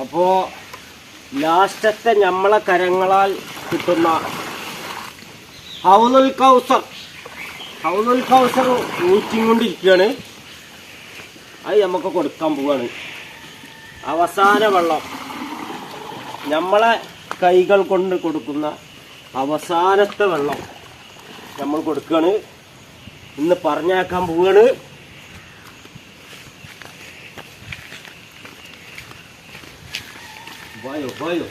അപ്പോ ലാസ്റ്റത്തെ ഞമ്മളെ കരങ്ങളാൽ കിട്ടുന്ന ഹൗലുൽ കൗസർ. ഹൗലുൽ കൗസർ ഊറ്റിക്കൊണ്ടിരിക്കുകയാണ്. അത് നമുക്ക് കൊടുക്കാൻ പോവാണ്. അവസാന വെള്ളം. നമ്മളെ കൈകൾ കൊണ്ട് കൊടുക്കുന്ന അവസാനത്തെ വെള്ളം നമ്മൾ കൊടുക്കുകയാണ്. ഇന്ന് പറഞ്ഞാക്കാൻ പോവാണ്. വായോ വായോ.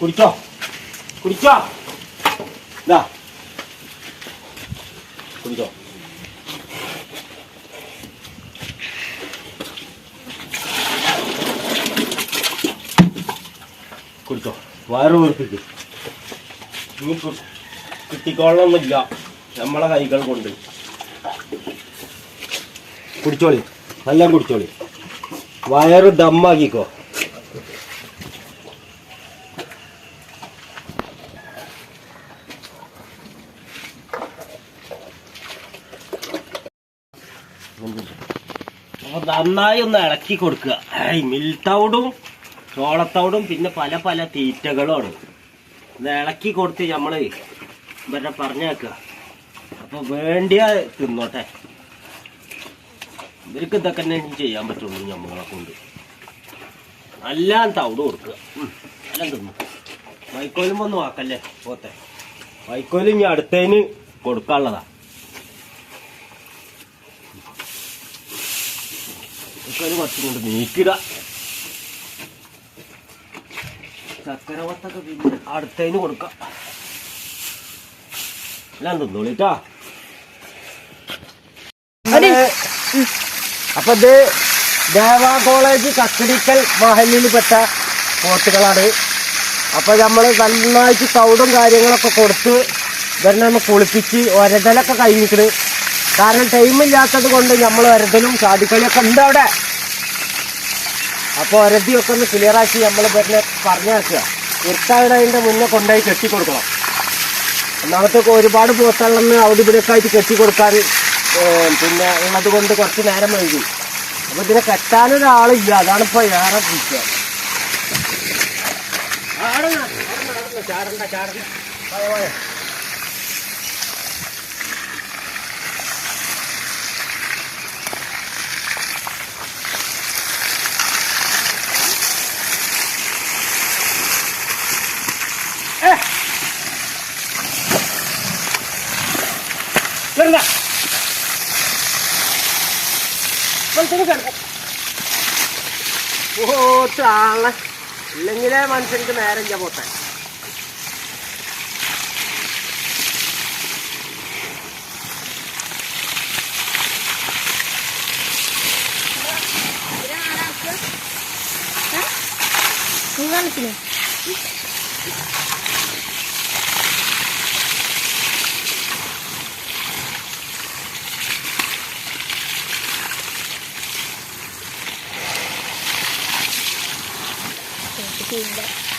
കുടിച്ചോ? കുടിച്ചോ? എന്നാ കുടിച്ചോ? കുടിച്ചോ വയറ് വീർപ്പിക്കും. ഇനി കു- കിട്ടിക്കോളണമെന്നില്ല നമ്മളെ കൈകൾ കൊണ്ട്. കുടിച്ചോളി. നല്ല കുടിച്ചോളി. വയറ് ദമ്മാക്കിക്കോ. നന്നായി ഒന്ന് ഇളക്കി കൊടുക്കുക. മിൽത്തൗടും ചോളത്തൗടും പിന്നെ പല പല തീറ്റകളുമാണ് ഇത് ഇളക്കി കൊടുത്ത് നമ്മൾ ഇവരെ പറഞ്ഞേക്കുക അപ്പൊ വേണ്ടിയ തിന്നോട്ടെ. ഇവർക്ക് ഇതൊക്കെ തന്നെ ചെയ്യാൻ പറ്റുള്ളൂ നമ്മളെ കൊണ്ട്. എല്ലാം തവിട് കൊടുക്കുക എല്ലാം തിന്നു. വൈക്കോലും ഒന്ന് വാക്കല്ലേ? പോത്തെ വൈക്കോലും ഇനി അടുത്തതിന് കൊടുക്കാനുള്ളതാ. വൈക്കോൽ കുറച്ചും കൊണ്ട് നീക്കിട. ചക്കര വത്തൊക്കെ പിന്നെ അടുത്തതിന് കൊടുക്കാം. എല്ലാം തിന്നോളിട്ടാ. അപ്പൊ ഇത് ദേവാ കോളേജ് കക്കടിക്കൽ മഹലിൽ പെട്ട പോത്തുകളാണ്. അപ്പൊ നമ്മൾ നന്നായിട്ട് സൗണ്ടും കാര്യങ്ങളൊക്കെ കൊടുത്ത് ഇവരെ ഒന്ന് കുളിപ്പിച്ച് ഒരതലൊക്കെ കഴിഞ്ഞിട്ട് കാരണം ടൈമില്ലാത്തത് കൊണ്ട് നമ്മൾ ഒരതലും ചാടിക്കളിയൊക്കെ ഉണ്ട് അവിടെ. അപ്പോൾ ഒരതിയൊക്കെ ഒന്ന് ക്ലിയർ ആക്കി നമ്മൾ ഇവരെ പറഞ്ഞേക്കുക ഇരുട്ടാവിടതിന്റെ മുന്നേ കൊണ്ടുപോയി കെട്ടി കൊടുക്കണം ഒന്നാമത്തെ ഒരുപാട് പോത്തുകളൊന്ന് അവിടെ ഇവിടെയൊക്കെ ആയിട്ട് കെട്ടി കൊടുക്കാൻ പിന്നെ ഉള്ളത് കൊണ്ട് കുറച്ച് നേരം വൈകി. അപ്പൊ ഇതിനെ കെട്ടാനൊരാളില്ല അതാണ് ഇപ്പൊ ഏറെ പിടിക്കുക ചാടണ്ട ചാടണ്ട. മനുഷ്യന് കിടക്കാം ഓ ചാള. ഇല്ലെങ്കിലേ മനുഷ്യർക്ക് നേരം പോട്ടെ നിങ്ങൾ കളിക്കില്ലേ şekilde.